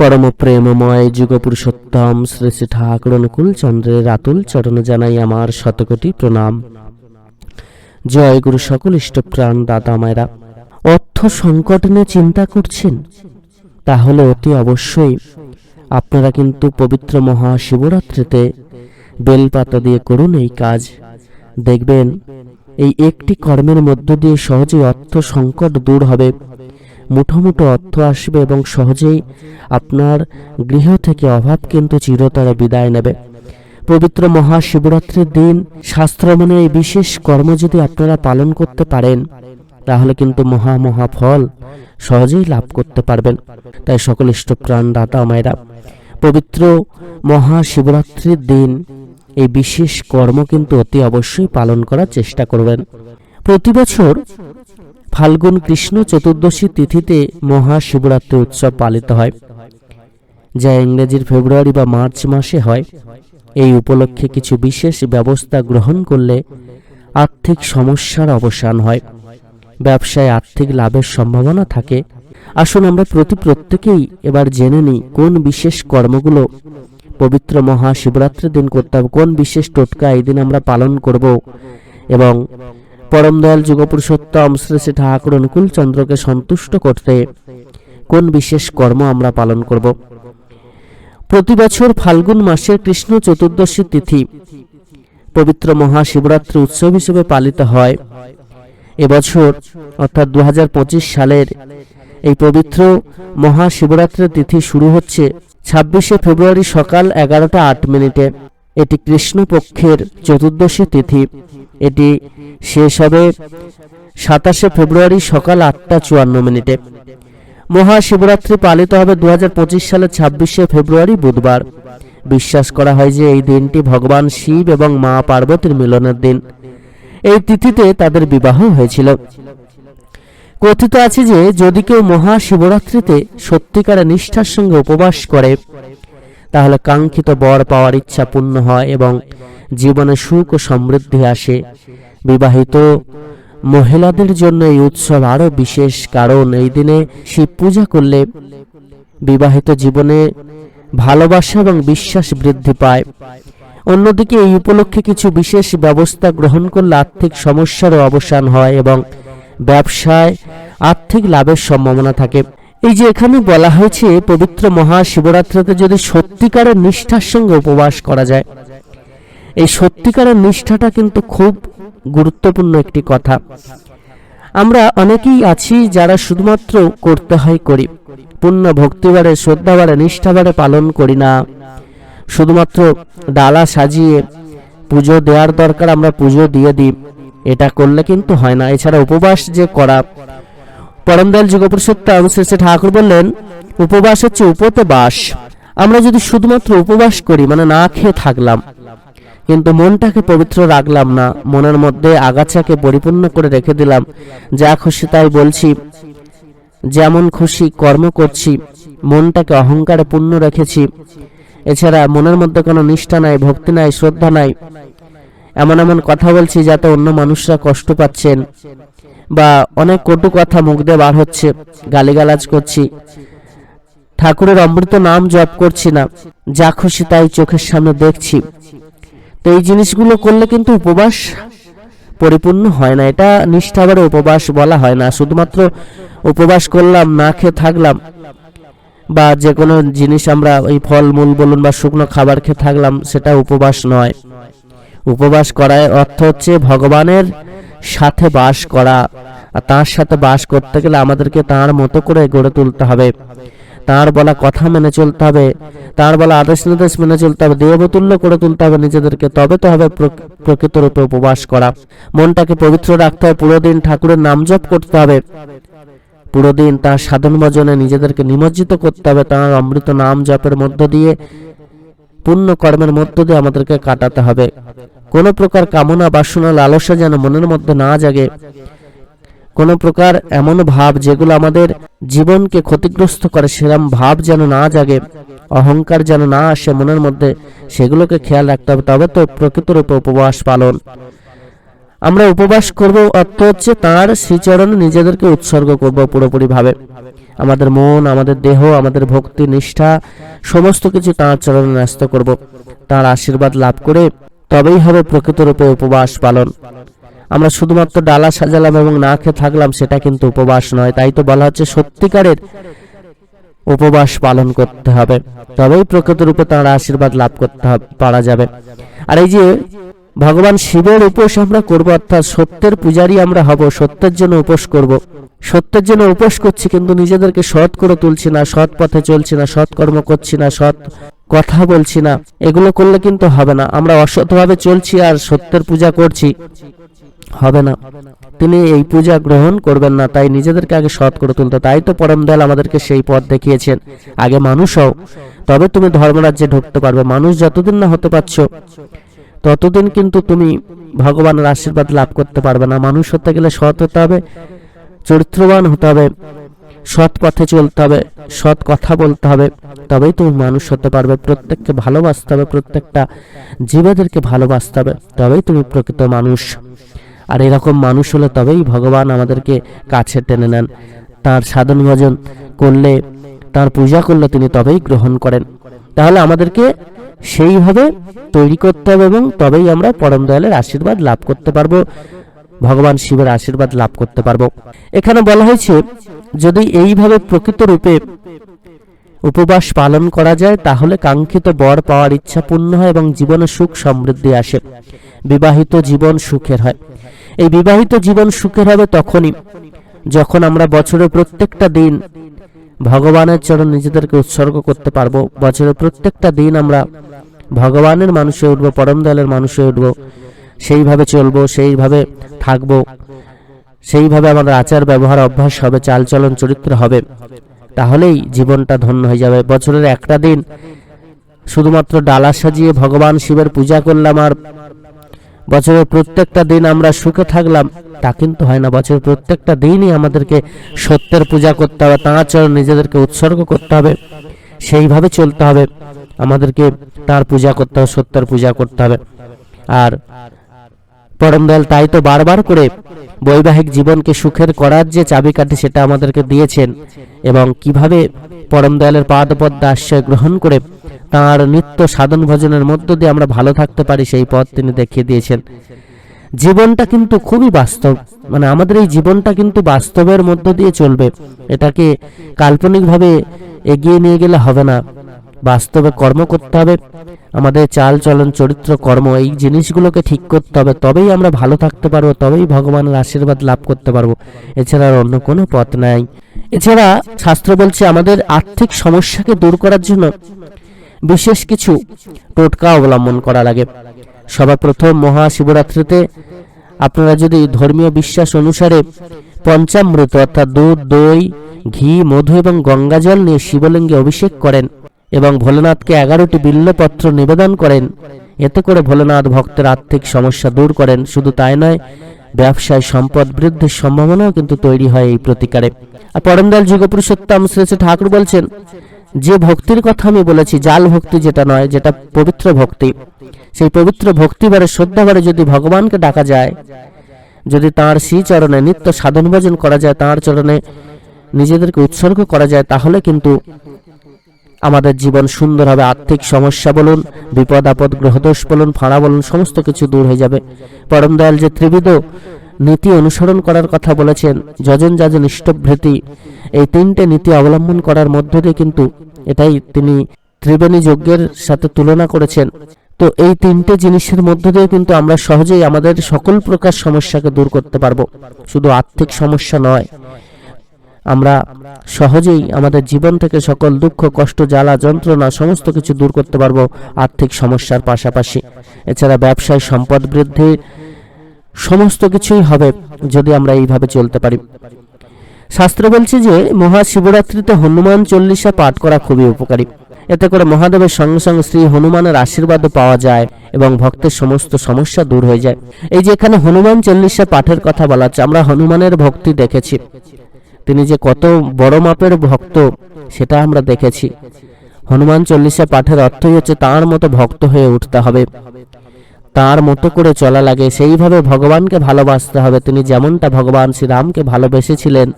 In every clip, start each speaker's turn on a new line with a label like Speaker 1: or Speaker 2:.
Speaker 1: পরম প্রেমময় যুগ শ্রী শ্রী ঠাকুর অনুকূল চন্দ্রের আতুল চরণে জানাই আমার শতকোটি প্রণাম। জয় গুরু সকল ইষ্টপ্রাণ দাদা মায়েরা, অর্থ সংকট নিয়ে চিন্তা করছেন, তাহলে অতি অবশ্যই আপনারা কিন্তু পবিত্র মহাশিবরাত্রিতে বেলপাতা দিয়ে করুন এই কাজ। দেখবেন, এই একটি কর্মের মধ্য দিয়ে সহজেই অর্থ সংকট দূর হবে। মুঠো মুঠো অর্থ আসবে এবং সহজেই আপনার গৃহ থেকে অভাব কিন্তু চিরতরে বিদায় নেবে। পবিত্র মহাশিবরাত্রির দিন শাস্ত্র মানে এই বিশেষ কর্ম যদি আপনারা পালন করতে পারেন, তাহলে কিন্তু মহা মহা ফল সহজেই লাভ করতে পারবেন। তাই সকল ইষ্টপ্রাণ দাতা মায়েরা, পবিত্র মহাশিবরাত্রির দিন এই বিশেষ কর্ম কিন্তু অতি অবশ্যই পালন করার চেষ্টা করবেন। প্রতি বছর ফাল্গুন কৃষ্ণ চতুর্দশী তিথিতে মহাশিবরাত্রি উৎসব পালিত হয়, যা ইংরেজির ফেব্রুয়ারি বা মার্চ মাসে হয়। এই উপলক্ষে কিছু বিশেষ ব্যবস্থা গ্রহণ করলে আর্থিক সমস্যার অবসান হয়। ব্যবসায় আর্থিক লাভের সম্ভাবনা থাকে। আসুন আমরা প্রতি প্রত্যেকেই এবার জেনে নিই, কোন বিশেষ কর্মগুলো পবিত্র মহাশিবরাত্রির দিন করতে হবে, কোন বিশেষ টোটকা এই দিন আমরা পালন করব এবং পরম দয়াল যুগপুরুষোত্তম শ্রী শ্রী ঠাকুর অনুকূল চন্দ্রকে সন্তুষ্ট করতে কোন বিশেষ কর্ম আমরা পালন করব? প্রতি বছর ফাল্গুন মাসের কৃষ্ণ চতুর্দশী তিথি পবিত্র মহাশিবরাত্রি উৎসব হিসেবে পালিত হয়। এবছর অর্থাৎ দু হাজার পঁচিশ সালের এই পবিত্র মহাশিবরাত্রির তিথি শুরু হচ্ছে ছাব্বিশে ফেব্রুয়ারি সকাল এগারোটা আট মিনিটে। এটি কৃষ্ণপক্ষের চতুর্দশী তিথি। এটি শেষ হবে সাতাশে ফেব্রুয়ারি সকাল আটটা চুয়ান্ন মিনিটে। মহাশিবরাত্রি পালিত হবে দু সালের ছাব্বিশে ফেব্রুয়ারি বুধবার। বিশ্বাস করা হয় যে এই দিনটি ভগবান শিব এবং মা পার্বতীর মিলনের দিন। এই তিথিতে তাদের বিবাহ হয়েছিল। কথিত আছে যে যদি কেউ মহাশিবরাত্রিতে সত্যিকারের নিষ্ঠার সঙ্গে উপবাস করে তাহলে কাঙ্ক্ষিত বর পাওয়ার ইচ্ছা পূর্ণ হয় এবং জীবনে সুখ ও সমৃদ্ধি আসে। বিবাহিত মহিলাদের জন্য এই উৎসব আরও বিশেষ, কারণ এই দিনে শিব পূজা করলে বিবাহিত জীবনে ভালোবাসা এবং বিশ্বাস বৃদ্ধি পায়। অন্যদিকে এই উপলক্ষে কিছু বিশেষ ব্যবস্থা গ্রহণ করলে আর্থিক সমস্যারও অবসান হয় এবং ব্যবসায় আর্থিক লাভের সম্ভাবনা থাকে। এই যে এখানে বলা হয়েছে, পবিত্র মহাশিবরাত্রিতে যদি সত্যিকারের নিষ্ঠার সঙ্গে উপবাস করা যায়। এই সত্যিকারের নিষ্ঠাটা কিন্তু খুব গুরুত্বপূর্ণ একটি কথা। আমরা অনেকেই আছি যারা শুধুমাত্র করতে হয় করি। পূর্ণ ভক্তিবারে, শ্রদ্ধাবারে, নিষ্ঠাবারে পালন করি না। শুধুমাত্র ডালা সাজিয়ে পুজো দেওয়ার দরকার, আমরা পুজো দিয়ে দিই। এটা করলে কিন্তু হয় না। এছাড়া উপবাস যে করা পরমদয়াল যুগপুরুষোত্তম শ্রী শ্রী ঠাকুর বললেন উপবাস হচ্ছে উপতে বাস আমরা যদি শুধুমাত্র উপবাস করি মানে না খেয়ে থাকলাম। কিন্তু মনটাকে পবিত্র রাখলাম না। মনের মধ্যে আগাছাকে পরিপূর্ণ করে রেখে দিলাম। যা খুশি তাই বলছি। যেমন খুশি কর্ম করছি, মনটাকে অহংকারে পূর্ণ রেখেছি। এছাড়া মনের মধ্যে কোনো নিষ্ঠা নাই, ভক্তি নাই, শ্রদ্ধা নাই। এমন এমন কথা বলছি যাতে অন্য মানুষরা কষ্ট পাচ্ছেন। বা অনেক কটু কথা মুখ দিয়ে বার হচ্ছে, গালিগালাজ করছি। ঠাকুরের অমৃত নাম জপ করছি না, যা খুশি তাই চোখের সামনে দেখছি। তো এই জিনিসগুলো করলে কিন্তু উপবাস পরিপূর্ণ হয় না। এটা নিষ্ঠাবারে উপবাস বলা হয় না। শুধুমাত্র উপবাস করলাম, না খেয়ে থাকলাম, বা যে কোনো জিনিস আমরা ওই ফল, মূল বলুন বা শুকনো খাবার খেয়ে থাকলাম, সেটা উপবাস নয়। উপবাস করার অর্থ হচ্ছে ভগবানের সাথে বাস করা। তার সাথে বাস করতে গেলে আমাদেরকে তার মতো করে গড়ে তুলতে হবে। তার বলা কথা মেনে চলতে হবে। তার বলা আদেশ নির্দেশ মেনে চলতে হবে। দেবতুল্য করে তুলতে হবে নিজেদেরকে। তবে তো হবে প্রকৃত রূপে উপবাস করা। মনটাকে পবিত্র রাখতে হবে। পুরো দিন ঠাকুরের নাম জপ করতে হবে। পুরো দিন তার সাধন ভজনে নিজেদেরকে নিমজ্জিত করতে হবে। তার অমৃত নাম জপের মধ্য দিয়ে পুণ্য কর্মের মধ্য দিয়ে আমাদেরকে কাটাতে হবে। কোনো প্রকার কামনা বাসনা লালসা যেন মনের মধ্যে না জাগে। কোনো প্রকার এমন ভাব যেগুলো আমাদের জীবনকে ক্ষতিগ্রস্ত করে সেরকম ভাব যেন না জাগে। অহংকার যেন না আসে মনের মধ্যে, সেগুলোকে খেয়াল রাখতে হবে। তবে তো প্রকৃতরূপে উপবাস পালন। আমরা উপবাস করব অর্থ হচ্ছে তার শ্রীচরণে নিজেদেরকে উৎসর্গ করব পুরোপুরি ভাবে আমাদের মন, আমাদের দেহ, আমাদের ভক্তি, নিষ্ঠা, সমস্ত কিছু তাঁর চরণে ন্যস্ত করব। তাঁর আশীর্বাদ লাভ করে তবেই হবে প্রকৃতরূপে উপবাস পালন। আমরা শুধুমাত্র ডালা সাজালাম এবং না খেয়ে থাকলাম, সেটা কিন্তু উপবাস নয়। তাই তো বলা হচ্ছে সত্যিকারের উপবাস পালন করতে হবে। তবেই প্রকৃতরূপে তাঁর আশীর্বাদ লাভ করতে পারা যাবে। আর এই যে ভগবান শিবের উপোস আমরা করব, অর্থাৎ সত্যের পূজারী আমরা হব, সত্যের জন্য উপোস করব। সত্যের জন্য উপোস করছি কিন্তু নিজেদেরকে সৎ করে তুলছি না, সৎ পথে চলছি না, সৎ কর্ম করছি না, সৎ কথা বলছি না। এগুলো করলে কিন্তু হবে না। আমরা অসৎভাবে চলছি আর সত্যের পূজা করছি, হবে না। তিনি এই পূজা গ্রহণ করবেন না, তাই নিজেদেরকে আগে সৎ করে তুলতে। তাই তো পরম দয়াল আমাদেরকে সেই পথ দেখিয়েছেন। আগে মানুষ হও, তবে তুমি ধর্মরাজ্যে ঢুকতে পারবে। মানুষ যতদিন না হতে পারছ ততদিন কিন্তু তুমি ভগবানের আশীর্বাদ লাভ করতে পারবে না। মানুষ হতে গেলে সৎ হতে হবে, চরিত্রবান হতে হবে, সৎ পথে চলতে হবে, সৎ কথা বলতে হবে, তবেই তুমি মানুষ হতে পারবে। প্রত্যেককে ভালোবাসতে হবে, প্রত্যেকটা জীবেদেরকে ভালোবাসতে হবে, তবেই তুমি প্রকৃত মানুষ। আর এরকম মানুষ হলে তবেই ভগবান আমাদেরকে কাছে টেনে নেন। তার সাধন ভজন করলে, তার পূজা করলে তিনি তবেই গ্রহণ করেন। তাহলে আমাদেরকে সেইভাবে তৈরি করতে হবে এবং তবেই আমরা পরম দয়ালের আশীর্বাদ লাভ করতে পারব, ভগবান শিবের আশীর্বাদ লাভ করতে পারব। এখানে বলা হয়েছে, যদি এইভাবে প্রকৃত রূপে উপবাস পালন করা যায়, তাহলে কাঙ্ক্ষিত বর পাওয়ার ইচ্ছা পূর্ণ হয় এবং জীবনে সুখ সমৃদ্ধি আসে। বিবাহিত জীবন সুখের হয়। এই বিবাহিত জীবন সুখের হবে তখনই, যখন আমরা বছরের প্রত্যেকটা দিন ভগবানের চরণ নিজেদেরকে উৎসর্গ করতে পারব। বছরের প্রত্যেকটা দিন আমরা ভগবানের মানুষে উঠবো, পরম দয়ালের মানুষে উঠবো। সেইভাবে চলবো, সেইভাবে থাকব। সেইভাবে আমাদের আচার, ব্যবহার, অভ্যাস হবে, চালচলন, চরিত্র হবে। তাহলেই জীবনটা ধন্য হয়ে যাবে। বছরের একটা দিন শুধুমাত্র ডালা সাজিয়ে ভগবান শিবের পূজা করলাম আর বছরের প্রত্যেকটা দিন আমরা সুখে থাকলাম, তা কিন্তু হয় না। বছরের প্রত্যেকটা দিনই আমাদেরকে সত্যের পূজা করতে হবে, তাঁর চরণ নিজেদেরকে উৎসর্গ করতে হবে, সেইভাবে চলতে হবে। আমাদেরকে তার পূজা করতে হবে, সত্যের পূজা করতে হবে। আর পরম দয়াল তাই তো বারবার করে বৈবাহিক জীবনকে সুখের করার যে চাবিকাঠি সেটা আমাদেরকে দিয়েছেন এবং কীভাবে পরম দয়ালের পাদপদ্মা আশ্রয় গ্রহণ করে তাঁর নিত্য সাধন ভজনের মধ্য দিয়ে আমরা ভালো থাকতে পারি সেই পথ তিনি দেখিয়ে দিয়েছেন। জীবনটা কিন্তু খুবই বাস্তব। মানে আমাদের এই জীবনটা কিন্তু বাস্তবের মধ্য দিয়ে চলবে। এটাকে কাল্পনিকভাবে এগিয়ে নিয়ে গেলে হবে না। বাস্তবে কর্ম করতে হবে, আমাদের চাল চলন, চরিত্র, কর্ম, এই জিনিসগুলোকে ঠিক করতে হবে, তবেই আমরা ভালো থাকতে পারব, তবেই ভগবানের আশীর্বাদ লাভ করতে পারব। এছাড়া আর অন্য কোনো পথ নাই। এছাড়া শাস্ত্র বলছে, আমাদের আর্থিক সমস্যাকে দূর করার জন্য বিশেষ কিছু টোটকা অবলম্বন করা লাগে। সবার প্রথম মহাশিবরাত্রিতে আপনারা যদি ধর্মীয় বিশ্বাস অনুসারে পঞ্চামৃত অর্থাৎ দুধ, দই, ঘি, মধু এবং গঙ্গাজল নিয়ে শিবলিঙ্গে অভিষেক করেন এবং ভোলেনাথকে এগারোটি বিল্লপত্র নিবেদন করেন। এতে করে ভোলেনাথ ভক্তের আর্থিক সমস্যা দূর করেন। শুধু তাই নয়, ব্যবসায় সম্পদ বৃদ্ধির সম্ভাবনাও কিন্তু তৈরি হয় এই প্রতিকারে। আর পরমদয়াল যুগপুরুষোত্তম শ্রী শ্রী ঠাকুর বলছেন, যে ভক্তির কথা আমি বলেছি, জাল ভক্তি যেটা নয়, যেটা পবিত্র ভক্তি। সেই পবিত্র ভক্তিবারে শ্রদ্ধাবারে যদি ভগবানকে ডাকা যায়, যদি তাঁর শ্রীচরণে নিত্য সাধন ভজন করা যায়, তাঁর চরণে নিজেদেরকে উৎসর্গ করা যায়, তাহলে কিন্তু আমাদের জীবন সুন্দর হবে, আর্থিক সমস্যা বলুন, বিপদ আপদ, গ্রহদোষ বলুন, ফাঁড়া বলুন, সমস্ত কিছু দূর হয়ে যাবে। পরম দয়াল যে ত্রিবিধ নীতি অনুসরণ করার কথা বলেছেন, যজন যাজন ইষ্টভৃতি এই তিনটে নীতি অবলম্বন করার মধ্য দিয়ে কিন্তু এটাই তিনি ত্রিবেণী যজ্ঞের সাথে তুলনা করেছেন। তো এই তিনটে জিনিসের মধ্য দিয়ে কিন্তু আমরা সহজেই আমাদের সকল প্রকার সমস্যাকে দূর করতে পারব। শুধু আর্থিক সমস্যা নয় আমরা সহজেই আমাদের জীবন থেকে সকল দুঃখ, কষ্ট, জ্বালা, যন্ত্রণা, সমস্ত কিছু দূর করতে পারব আর্থিক সমস্যার পাশাপাশি। এছাড়া ব্যবসায় সম্পদ বৃদ্ধি সমস্ত কিছুই হবে যদি আমরা এইভাবে চলতে পারি। শাস্ত্র বলছে যে, মহাশিবরাত্রিতে হনুমান চল্লিশা পাঠ করা খুবই উপকারী। এতে করে মহাদেবের সঙ্গে সঙ্গে শ্রী হনুমানের আশীর্বাদও পাওয়া যায় এবং ভক্তের সমস্ত সমস্যা দূর হয়ে যায়। এই যে এখানে হনুমান চল্লিশা পাঠের কথা বলা হচ্ছে, আমরা হনুমানের ভক্তি দেখেছি। তিনি যে কত বড় মাপের ভক্ত, সেটা আমরা দেখেছি। হনুমান চল্লিশা পাঠের অর্থই হচ্ছে তার মতো ভক্ত হয়ে উঠতে হবে। তার মতো করে চলা লাগে, সেইভাবে ভগবানকে ভালোবাসতে হবে। তিনি যেমনটা ভগবান শ্রীরামকে ভালোবেসেছিলেন,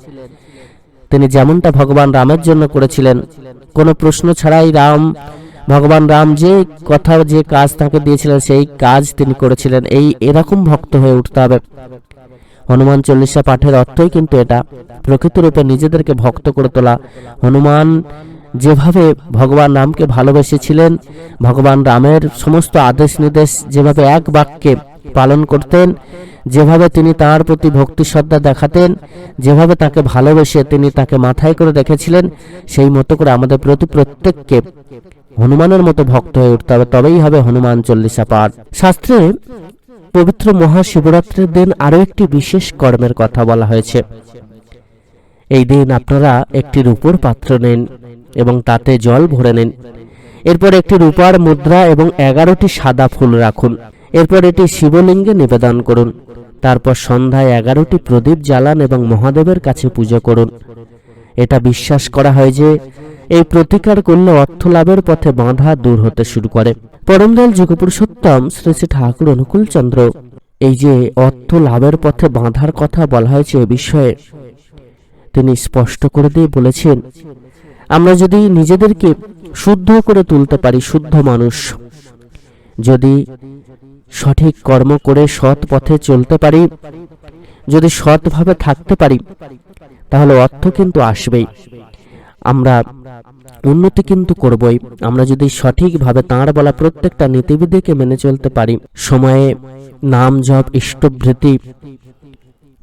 Speaker 1: তিনি যেমনটা ভগবান রামের জন্য করেছিলেন। কোনো প্রশ্ন ছাড়াই রাম, ভগবান রাম যে কথা, যে কাজ তাকে দিয়েছিলেন, সেই কাজ তিনি করেছিলেন। এই এরকম ভক্ত হয়ে উঠতে হবে। হনুমান চল্লিশা পাঠের অর্থই কিন্তু এটা। প্রকৃত রূপে নিজেদেরকে ভক্ত করে তোলা। হনুমান যেভাবে ভগবান রামকে ভালোবেসেছিলেন, ভগবান রামের সমস্ত আদেশ নির্দেশ যেভাবে এক বাক্যে পালন করতেন, যেভাবে তিনি তার প্রতি ভক্তি শ্রদ্ধা দেখাতেন, যেভাবে তাকে ভালোবেসে তিনি তাকে মাথায় করে রেখেছিলেন, সেই মতো করে আমাদের প্রতি প্রত্যেককে হনুমানের মতো ভক্ত হয়ে উঠতে হবে। তবেই হবে হনুমান চল্লিশা পাঠ। শাস্ত্রে পবিত্র মহাশিবরাত্রির দিন আরও একটি বিশেষ কর্মের কথা বলা হয়েছে। এই দিন আপনারা একটি রূপোর পাত্র নেন এবং তাতে জল ভরে নিন। এরপর একটি রূপার মুদ্রা এবং এগারোটি সাদা ফুল রাখুন। এরপর এটি শিবলিঙ্গে নিবেদন করুন। তারপর সন্ধ্যায় এগারোটি প্রদীপ জ্বালান এবং মহাদেবের কাছে পুজো করুন। এটা বিশ্বাস করা হয় যে এই প্রতিকার করলে অর্থ লাভের পথে বাঁধা দূর হতে শুরু করে। পরমদয়াল যুগপুরুষোত্তম শ্রী শ্রী ঠাকুর অনুকূল চন্দ্র এই যে অর্থ লাভের পথে বাঁধার কথা বলা হয়েছে এ বিষয়ে, তিনি স্পষ্ট করে দিয়ে বলেছেন, আমরা যদি নিজেদেরকে শুদ্ধ করে তুলতে পারি, শুদ্ধ মানুষ, যদি সঠিক কর্ম করে সৎ পথে চলতে পারি, যদি সৎভাবে থাকতে পারি, তাহলে অর্থ কিন্তু আসবেই। আমরা উন্নতি কিন্তু করবই। আমরা যদি সঠিকভাবে তাঁর বলা প্রত্যেকটা নীতিবিধিকে মেনে চলতে পারি, সময়ে নাম জপ ইষ্টভৃতি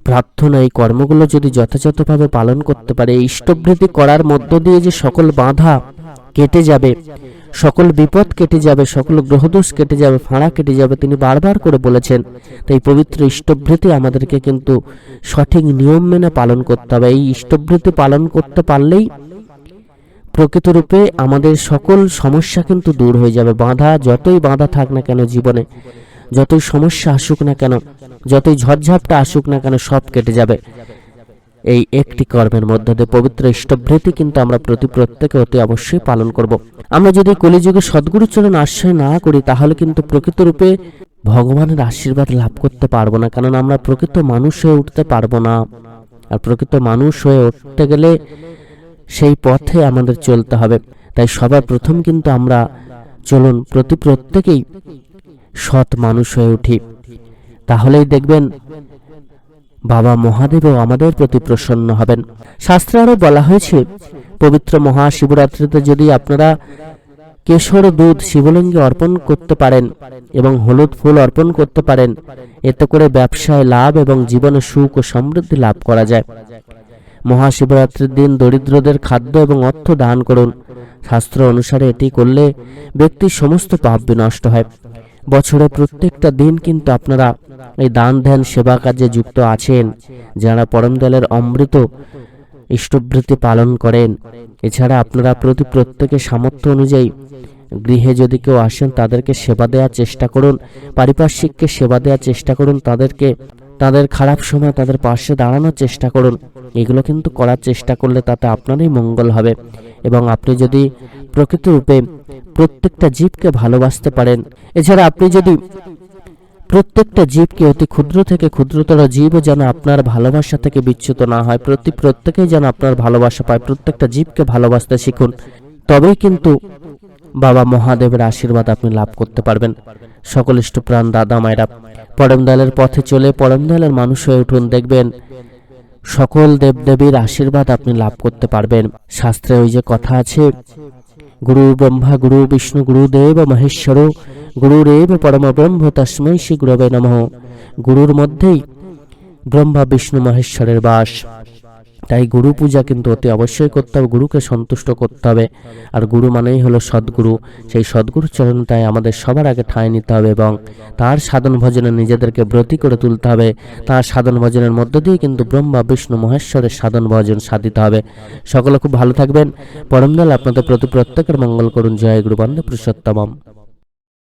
Speaker 1: প্রার্থনা, এই কর্মগুলো যদি যথাযথভাবে পালন করতে পারে ইষ্টভৃতি করার মধ্য দিয়ে যে সকল বাধা কেটে যাবে, সকল বিপদ কেটে যাবে, সকল গ্রহদোষ কেটে যাবে, ফাঁড়া কেটে যাবে, তিনি বারবার করে বলেছেন, তাই পবিত্র ইষ্টভৃতি আমাদেরকে কিন্তু সঠিক নিয়ম মেনে পালন করতে হবে। এই ইষ্টভৃতি পালন করতে পারলেই প্রকৃতরূপে আমাদের সকল সমস্যা কিন্তু দূর হয়ে যাবে। বাধা যতই বাধা থাক না কেন জীবনে, যতই সমস্যা আসুক না কেন, যতই ঝড়ঝাপটা আসুক না কেন সব কেটে যাবে। এই একটি কর্মের মধ্যে দিয়ে পবিত্র ইষ্টভৃতি কিন্তু আমরা প্রতি প্রত্যেকে অতি অবশ্যই পালন করব। আমরা যদি কলিযুগে সদ্গুরু আশ্রয় না করি, তাহলে কিন্তু প্রকৃতরূপে ভগবানের আশীর্বাদ লাভ করতে পারব না, কারণ আমরা প্রকৃত মানুষ হয়ে উঠতে পারব না। আর প্রকৃত মানুষ হয়ে উঠতে গেলে সেই পথে আমাদের চলতে হবে। তাই সবার প্রথম কিন্তু আমরা চলুন প্রতি প্রত্যেকেই সৎ মানুষ হয়ে উঠি। তাহলেই দেখবেন বাবা মহাদেবও আমাদের প্রতি প্রসন্ন হবেন। শাস্ত্রে আরও বলা হয়েছে, পবিত্র মহাশিবরাত্রিতে যদি আপনারা কেশর দুধ শিবলিঙ্গে অর্পণ করতে পারেন এবং হলুদ ফুল অর্পণ করতে পারেন, এতে করে ব্যবসায় লাভ এবং জীবনে সুখ ও সমৃদ্ধি লাভ করা যায়। মহাশিবরাত্রির দিন দরিদ্রদের খাদ্য এবং অর্থ দান করুন। শাস্ত্র অনুসারে এটি করলে ব্যক্তির সমস্ত পাপ বিনষ্ট হয়। বছরে প্রত্যেকটা দিন কিন্তু আপনারা এই দান ধ্যান সেবা কাজে যুক্ত আছেন, যারা পরমদলের অমৃত ইষ্টবৃত্তি পালন করেন। এছাড়া আপনারা প্রতি প্রত্যেকের সামর্থ্য অনুযায়ী গৃহে যদি কেউ আসেন, তাদেরকে সেবা দেওয়ার চেষ্টা করুন, পারিপার্শ্বিককে সেবা দেওয়ার চেষ্টা করুন, তাদেরকে তাদের খারাপ সময় তাদের পাশে দাঁড়ানোর চেষ্টা করুন। এগুলো কিন্তু করার চেষ্টা করলে তাতে আপনারই মঙ্গল হবে। এবং আপনি যদি প্রকৃত রূপে প্রত্যেকটা জীবকে ভালোবাসতে পারেন, এছাড়া আপনি যদি প্রত্যেকটা জীবকে অতি ক্ষুদ্র থেকে ক্ষুদ্রতর জীবও যেন আপনার ভালোবাসা থেকে বিচ্যুত না হয়, প্রতি প্রত্যেকেই যেন আপনার ভালোবাসা পায়, প্রত্যেকটা জীবকে ভালোবাসতে শিখুন। তবেই কিন্তু বাবা মহাদেবের আশীর্বাদ আপনি লাভ করতে পারবেন। সকল ইষ্টপ্রাণ দাদা মায়েরা, পরমদয়ালের পথে চলে পরমদয়ালের মানুষ হয়ে উঠুন, দেখবেন সকল দেবদেবীর আশীর্বাদ আপনি লাভ করতে পারবেন। শাস্ত্রে ওই যে কথা আছে, গুরু ব্রহ্মা, গুরু বিষ্ণু গুরুদেব মহেশ্বর গুরুরেব পরম ব্রহ্ম, তস্মৈ শ্রী গুরবে নমঃ। গুরুর মধ্যেই ব্রহ্মা, বিষ্ণু, মহেশ্বরের বাস। তাই গুরু পূজা কিন্তু অতি অবশ্যই করতে হবে, গুরুকে সন্তুষ্ট করতে হবে। আর গুরু মানেই হলো সদ্গুরু। সেই সদ্গুরু চরণটায় আমাদের সবার আগে ঠাঁই নিতে হবে এবং তার সাধন ভজনে নিজেদেরকে ব্রতী করে তুলতে হবে। তার সাধন ভজনের মধ্য দিয়ে কিন্তু ব্রহ্মা, বিষ্ণু, মহেশ্বরের সাধন ভজন সাধিতে হবে। সকলে খুব ভালো থাকবেন। পরমদল আপনাদের প্রতি প্রত্যেকের মঙ্গল করুন। জয় গুরু বন্দে পুরুষোত্তমম।